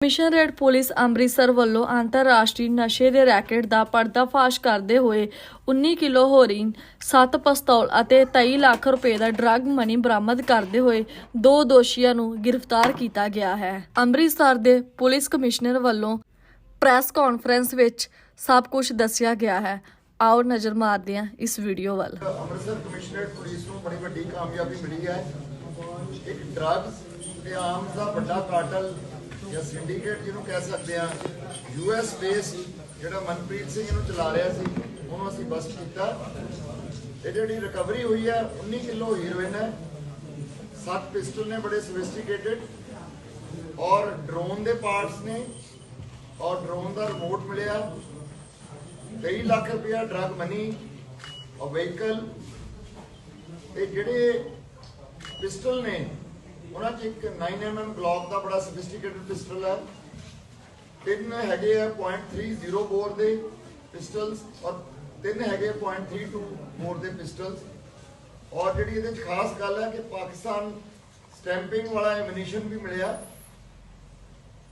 Mission red police Amritsar ਵੱਲੋਂ ਅੰਤਰਰਾਸ਼ਟਰੀ ਨਸ਼ੇ ਦੇ ਰੈਕੇਟ ਦਾ ਪਰਦਾਫਾਸ਼ ਕਰਦੇ ਹੋਏ 19 ਕਿਲੋ ਹੈਰੋਇਨ 7 ਪਿਸਤੌਲ ਅਤੇ 23 ਲੱਖ ਰੁਪਏ ਦਾ ਡਰੱਗ ਮਨੀ ਬਰਾਮਦ ਕਰਦੇ ਹੋਏ ਦੋ ਦੋਸ਼ੀਆਂ ਨੂੰ ਗ੍ਰਿਫਤਾਰ ਕੀਤਾ ਗਿਆ ਹੈ। ਅੰਮ੍ਰਿਤਸਰ ਦੇ ਪੁਲਿਸ ਕਮਿਸ਼ਨਰ ਵੱਲੋਂ ਪ੍ਰੈਸ ਕਾਨਫਰੰਸ ਵਿੱਚ ਸਭ ਕੁਝ ਦੱਸਿਆ ਗਿਆ ਹੈ। ਆਓ ਨਜ਼ਰ ਮਾਰਦੇ ਹਾਂ ਇਸ ਵੀਡੀਓ ਵੱਲ। ਅੰਮ੍ਰਿਤਸਰ ਕਮਿਸ਼ਨਰੇਟ ਪੁਲਿਸ ਨੂੰ ਬੜੀ ਵੱਡੀ ਕਾਮਯਾਬੀ ਮਿਲੀ ਹੈ। ਇੱਕ ਡਰੱਗਸ ਤੇ ਆਰਮਸ ਦਾ ਵੱਡਾ ਕਾਰਟਲ ਜਾਂ ਸਿੰਡੀਕੇਟ ਜਿਹਨੂੰ ਕਹਿ ਸਕਦੇ ਆ ਯੂਐਸ ਬੇਸ ਜਿਹੜਾ ਮਨਪ੍ਰੀਤ ਸਿੰਘ ਇਹਨੂੰ ਚਲਾ ਰਿਹਾ ਸੀ, ਉਹਨੂੰ ਅਸੀਂ ਬਸਟ ਕੀਤਾ। ਇਹ ਜਿਹੜੀ ਰਿਕਵਰੀ ਹੋਈ ਹੈ 19 ਕਿਲੋ ਹੀਰੋਇਨ ਹੈ। ਸੱਤ ਪਿਸਟਲ ਨੇ, ਬੜੇ ਸੋਫਿਸਟੀਕੇਟਡ ਔਰ ਡਰੋਨ ਦੇ ਪਾਰਟਸ ਨੇ। ਔਰ ਡਰੋਨ ਦਾ ਰਿਮੋਟ ਮਿਲਿਆ। 23 ਲੱਖ ਰੁਪਇਆ ਡਰਗ ਮਨੀ ਔਰ ਵਹੀਕਲ ਇਹ ਜਿਹੜੇ ਪਿਸਟਲ ਨੇ ਉਹਨਾਂ 'ਚ ਇੱਕ 9mm ਗਲੌਕ ਦਾ ਬੜਾ ਸੋਫਿਸਟੀਕੇਟਡ ਪਿਸਟਲ ਹੈ। ਤਿੰਨ ਹੈਗੇ ਆ .30 ਬੋਰ ਦੇ ਪਿਸਟਲਸ ਔਰ ਤਿੰਨ ਹੈਗੇ .32 ਬੋਰ ਦੇ ਪਿਸਟਲਸ ਔਰ ਜਿਹੜੀ ਇਹਦੇ 'ਚ ਖਾਸ ਗੱਲ ਹੈ ਕਿ ਪਾਕਿਸਤਾਨ ਸਟੈਂਪਿੰਗ ਵਾਲਾ ਐਮੂਨੀਸ਼ਨ ਵੀ ਮਿਲਿਆ।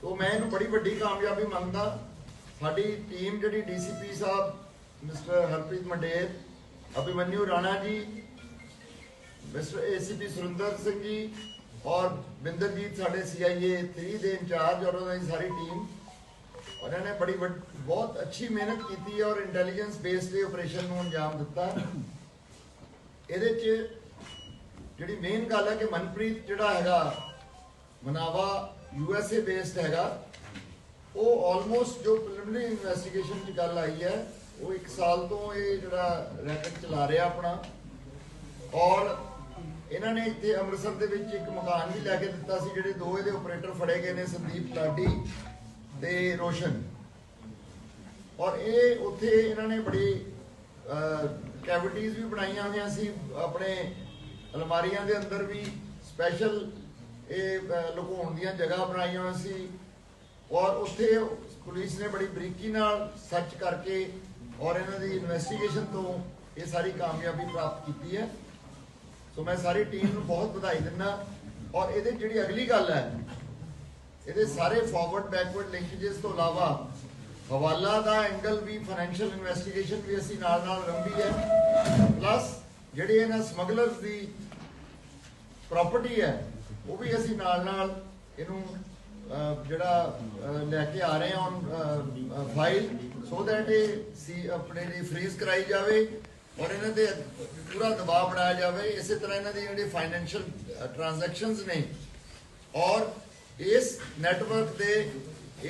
ਤੋ ਮੈਂ ਇਹਨੂੰ ਬੜੀ ਵੱਡੀ ਕਾਮਯਾਬੀ ਮੰਨਦਾ। ਸਾਡੀ ਟੀਮ ਜਿਹੜੀ DCP sahib mister Harpreet Mander Abhimanyu Rana ji mister ACP Surinder Singh ji ਔਰ ਬਿੰਦਰਜੀਤ ਸਾਡੇ ਸੀਆਈਏ 3 ਦੇ ਇੰਚਾਰਜ ਔਰ ਉਹਨਾਂ ਦੀ ਸਾਰੀ ਟੀਮ ਉਹਨਾਂ ਨੇ ਬੜੀ ਵੱਡ- ਬਹੁਤ ਅੱਛੀ ਮਿਹਨਤ ਕੀਤੀ ਹੈ ਔਰ ਇੰਟੈਲੀਜੈਂਸ ਬੇਸਡ ਦੇ ਆਪਰੇਸ਼ਨ ਨੂੰ ਅੰਜਾਮ ਦਿੱਤਾ। ਇਹਦੇ 'ਚ ਜਿਹੜੀ ਮੇਨ ਗੱਲ ਹੈ ਕਿ ਮਨਪ੍ਰੀਤ ਜਿਹੜਾ ਹੈਗਾ, ਮਨਾਵਾ ਯੂਐਸਏ ਬੇਸਡ ਹੈਗਾ, ਉਹ ਆਲਮੋਸਟ ਜੋ ਪ੍ਰੀਲਿਮਿਨਰੀ ਇਨਵੈਸਟੀਗੇਸ਼ਨ 'ਚ ਗੱਲ ਆਈ ਹੈ, ਉਹ 1 ਸਾਲ ਤੋਂ ਇਹ ਜਿਹੜਾ ਰੈਕਟ ਚਲਾ ਰਿਹਾ ਆਪਣਾ। ਔਰ ਇਹਨਾਂ ਨੇ ਇੱਥੇ ਅੰਮ੍ਰਿਤਸਰ ਦੇ ਵਿੱਚ ਇੱਕ ਮਕਾਨ ਵੀ ਲੈ ਕੇ ਦਿੱਤਾ ਸੀ ਜਿਹੜੇ ਦੋ ਇਹਦੇ ਆਪਰੇਟਰ ਫੜੇ ਗਏ ਨੇ ਸੰਦੀਪ ਲਾਡੀ ਤੇ ਰੋਸ਼ਨ। ਔਰ ਇਹ ਉੱਥੇ ਇਹਨਾਂ ਨੇ ਬੜੀ ਕੈਵਿਟੀਜ਼ ਵੀ ਬਣਾਈਆਂ ਹੋਈਆਂ ਸੀ ਆਪਣੇ ਅਲਮਾਰੀਆਂ ਦੇ ਅੰਦਰ ਵੀ ਸਪੈਸ਼ਲ ਇਹ ਅਹ, ਲੁਕਾਉਣ ਦੀਆਂ ਜਗ੍ਹਾ ਬਣਾਈਆਂ ਹੋਈਆਂ ਸੀ। ਔਰ ਉੱਥੇ ਪੁਲਿਸ ਨੇ ਬੜੀ ਬਰੀਕੀ ਨਾਲ ਸਰਚ ਕਰਕੇ ਔਰ ਇਹਨਾਂ ਦੀ ਇਨਵੈਸਟੀਗੇਸ਼ਨ ਤੋਂ ਇਹ ਸਾਰੀ ਕਾਮਯਾਬੀ ਪ੍ਰਾਪਤ ਕੀਤੀ ਹੈ। ਸੋ ਮੈਂ ਸਾਰੀ ਟੀਮ ਨੂੰ ਬਹੁਤ ਵਧਾਈ ਦਿੰਦਾ ਔਰ ਇਹਦੇ ਜਿਹੜੀ ਅਗਲੀ ਗੱਲ ਹੈ, ਇਹਦੇ ਸਾਰੇ ਫਾਰਵਰਡ ਬੈਕਵਰਡ ਲਿੰਕੇजेस ਤੋਂ ਇਲਾਵਾ ਹਵਾਲਾ ਦਾ ਐਂਗਲ ਵੀ ਫਾਈਨੈਂਸ਼ੀਅਲ ਇਨਵੈਸਟੀਗੇਸ਼ਨ ਵੀ ਅਸੀਂ ਨਾਲ ਨਾਲ ਰੰਭੀ ਹੈ ਪਲੱਸ ਜਿਹੜੇ ਇਹਨਾਂ ਸਮਗਲਰਸ ਦੀ ਪ੍ਰਾਪਰਟੀ ਹੈ, ਉਹ ਵੀ ਅਸੀਂ ਨਾਲ ਨਾਲ ਇਹਨੂੰ ਜਿਹੜਾ ਲੈ ਕੇ ਆ ਰਹੇ ਹਾਂ ਫਾਈਲ ਸੋ ਦੈਟ ਇਹ ਸੀ, ਆਪਣੇ ਲਈ ਫ੍ਰੀਜ਼ ਕਰਾਈ ਜਾਵੇ। ਔਰ ਇਹਨਾਂ ਦੇ ਪੂਰਾ ਦਬਾਅ ਬਣਾਇਆ ਜਾਵੇ, ਇਸੇ ਤਰ੍ਹਾਂ ਇਹਨਾਂ ਦੀ ਜਿਹੜੇ ਫਾਈਨੈਂਸ਼ੀਅਲ ਟ੍ਰਾਂਜੈਕਸ਼ਨਸ ਨੇ, ਔਰ ਇਸ ਨੈਟਵਰਕ ਦੇ,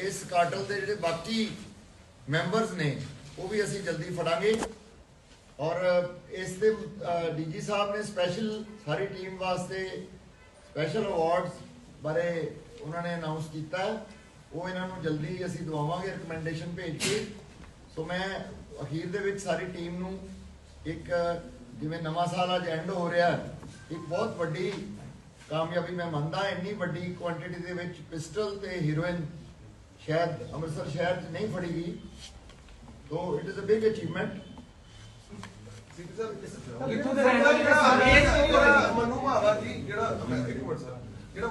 ਇਸ ਕਾਰਟਲ ਦੇ ਜਿਹੜੇ ਬਾਕੀ ਮੈਂਬਰਸ ਨੇ, ਉਹ ਵੀ ਅਸੀਂ ਜਲਦੀ ਫੜਾਂਗੇ। ਔਰ ਇਸ ਦੇ ਡੀਜੀ ਸਾਹਿਬ ਨੇ ਸਪੈਸ਼ਲ ਸਾਰੀ ਟੀਮ ਵਾਸਤੇ ਸਪੈਸ਼ਲ ਅਵਾਰਡਸ ਬਾਰੇ ਉਹਨਾਂ ਨੇ ਅਨਾਉਂਸ ਕੀਤਾ ਹੈ। ਉਹ ਇਹਨਾਂ ਨੂੰ ਜਲਦੀ ਅਸੀਂ ਦਵਾਵਾਂਗੇ ਰეკਮੈਂਡੇਸ਼ਨ ਭੇਜ ਕੇ। ਸੋ ਮੈਂ ਅਖੀਰ ਦੇ ਵਿੱਚ ਸਾਰੀ ਟੀਮ ਨੂੰ ਇੱਕ ਜਿਵੇਂ ਨਵਾਂ ਸਾਲ ਅੱਜ ਐਂਡ ਹੋ ਰਿਹਾ ਹੈ, ਇੱਕ ਬਹੁਤ ਵੱਡੀ ਕਾਮਯਾਬੀ ਮੈਂ ਮੰਨਦਾ ਇੰਨੀ ਵੱਡੀ ਕੁਆਂਟੀਟੀ ਦੇ ਵਿੱਚ ਪਿਸਟਲ ਤੇ ਹੀਰੋਇਨ ਸ਼ਾਇਦ ਅੰਮ੍ਰਿਤਸਰ ਸ਼ਹਿਰ 'ਚ ਨਹੀਂ ਫੜੀ ਗਈ so it is a big achievement ਇੱਥੋਂ ਦੇ ਰਹਿਣ ਵਾਲੇ? ਜਿਹੜਾ ਮਨੂ ਭਾਵਾ ਜੀ ਜਿਹੜਾ ਇੱਕ ਮਿੰਟ ਸਰ ਜਿਹੜਾ